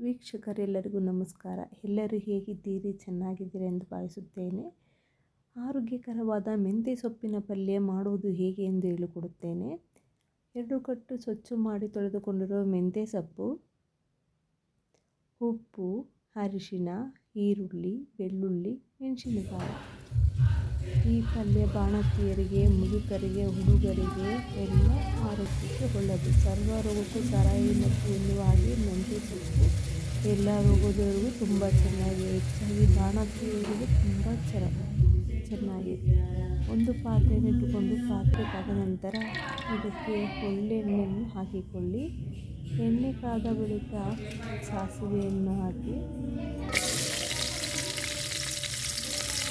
ವೀಕ್ಷಕರೆಲ್ಲರಿಗೂ ನಮಸ್ಕಾರ. ಎಲ್ಲರೂ ಹೇಗಿದ್ದೀರಿ? ಚೆನ್ನಾಗಿದ್ದೀರಿ ಎಂದು ಭಾವಿಸುತ್ತೇನೆ. ಆರೋಗ್ಯಕರವಾದ ಮೆಂತ್ಯ ಸೊಪ್ಪಿನ ಪಲ್ಯ ಮಾಡುವುದು ಹೇಗೆ ಎಂದು ಹೇಳಿಕೊಡುತ್ತೇನೆ. ಎರಡು ಕಟ್ಟು ಸ್ವಚ್ಛ ಮಾಡಿ ತೊಳೆದುಕೊಂಡಿರುವ ಮೆಂತ್ಯ ಸೊಪ್ಪು, ಉಪ್ಪು ಅರಿಶಿನ ಈರುಳ್ಳಿ, ಬೆಳ್ಳುಳ್ಳಿ, ಮೆಣಸಿನಕಾಯಿ. ಈ ಪಲ್ಯ ಬಾಣಕಿಯರಿಗೆ, ಮುದುಕರಿಗೆ, ಹುಡುಗರಿಗೆ ಎಲ್ಲ ಆರೋಗ್ಯಕ್ಕೆ ಒಳ್ಳೆಯದು. ಸರ್ವ ರೋಗಕ್ಕೂ ಸರಾಯಿ ಮತ್ತು ಎನ್ನುವ ಹಾಗೆ ಮೆಂತ್ಯ ಸೊಪ್ಪು ಎಲ್ಲ ರೋಗದವರಿಗೂ ತುಂಬ ಚೆನ್ನಾಗಿ, ಹೆಚ್ಚಾಗಿ ಬಾಣಕಿಯರಿಗೆ ತುಂಬ ಚೆನ್ನ ಚೆನ್ನಾಗಿ. ಒಂದು ಪಾತ್ರೆಯನ್ನು ಇಟ್ಟುಕೊಂಡು ಪಾತ್ರೆ ಕಾದ ನಂತರ ಇದಕ್ಕೆ ಒಳ್ಳೆಣ್ಣೆಯನ್ನು ಹಾಕಿಕೊಳ್ಳಿ. ಎಣ್ಣೆ ಕಾದ ಬಳಿಕ ಸಾಸಿವೆಯನ್ನು ಹಾಕಿ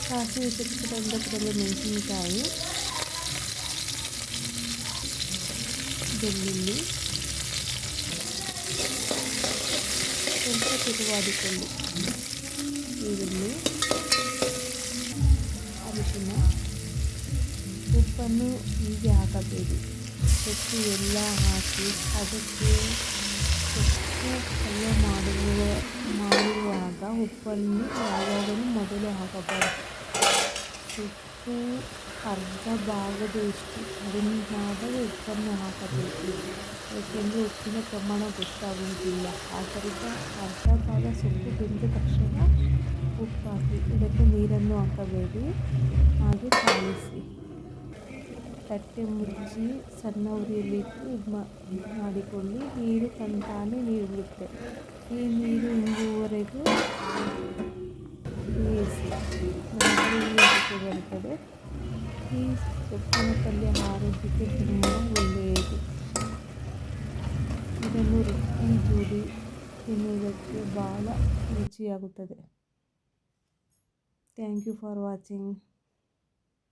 ಸಾಸಿವೆ ಸಿಕ್ಕಿದಂಥ ಕಡಲೆ ಮೆಣಸಿನಕಾಯಿ ಬೆಳ್ಳುಳ್ಳಿ ಸ್ವಲ್ಪ ತಿರುವಾಡಿಕೊಳ್ಳಿ ಈರುಳ್ಳಿ ಅರಿಶಿನ ಉಪ್ಪನ್ನು ಹೀಗೆ ಹಾಕಬೇಡಿ ಸೊಪ್ಪು ಎಲ್ಲ ಹಾಕಿ ಅದಕ್ಕೆ ಸೊಪ್ಪು ಪಲ್ಯ ಮಾಡುವ ಮಾಡಿರುವಾಗ ಉಪ್ಪನ್ನು ಯಾವಾಗಲೂ ಮೊದಲು ಹಾಕಬಾರದು. ಉಪ್ಪು ಅರ್ಧ ಭಾಗದಷ್ಟು ಕಡಿಮೆಯಾದ ಉಪ್ಪನ್ನು ಹಾಕಬೇಕು. ಏಕೆಂದರೆ ಉಪ್ಪಿನ ಪ್ರಮಾಣ ಗೊತ್ತಾಗುವುದಿಲ್ಲ. ಆದ್ದರಿಂದ ಅರ್ಧ ಭಾಗ ಸೊಪ್ಪು ಬೆಂದ ತಕ್ಷಣ ಉಪ್ಪು ಹಾಕಿ ಇದಕ್ಕೆ ನೀರನ್ನು ಹಾಕಬೇಡಿ. ಹಾಗೆ ಕಾಯಿಸಿ. ತಟ್ಟೆ ಮುಚ್ಚಿ ಸಣ್ಣ ಉರಿಯಲ್ಲಿಟ್ಟು ಇದು ಮಾಡಿಕೊಂಡು ನೀರು ತಂತಾನೆ ನೀರು ಬಿಡುತ್ತೆ ಈ ನೀರು ಇಂಗುವವರೆಗೂ ಬೇಯಿಸಿ ನಂತರ ಬರ್ತದೆ ಈ ಸೊಪ್ಪಿನ ಪಲ್ಯ ಆರೋಗ್ಯಕ್ಕೆ ತುಂಬ ಒಳ್ಳೆಯದು. ಇದನ್ನು ರೊಟ್ಟಿ ಜೋಡಿ ತಿನ್ನುವುದಕ್ಕೆ ಭಾಳ ರುಚಿಯಾಗುತ್ತದೆ. Thank you for watching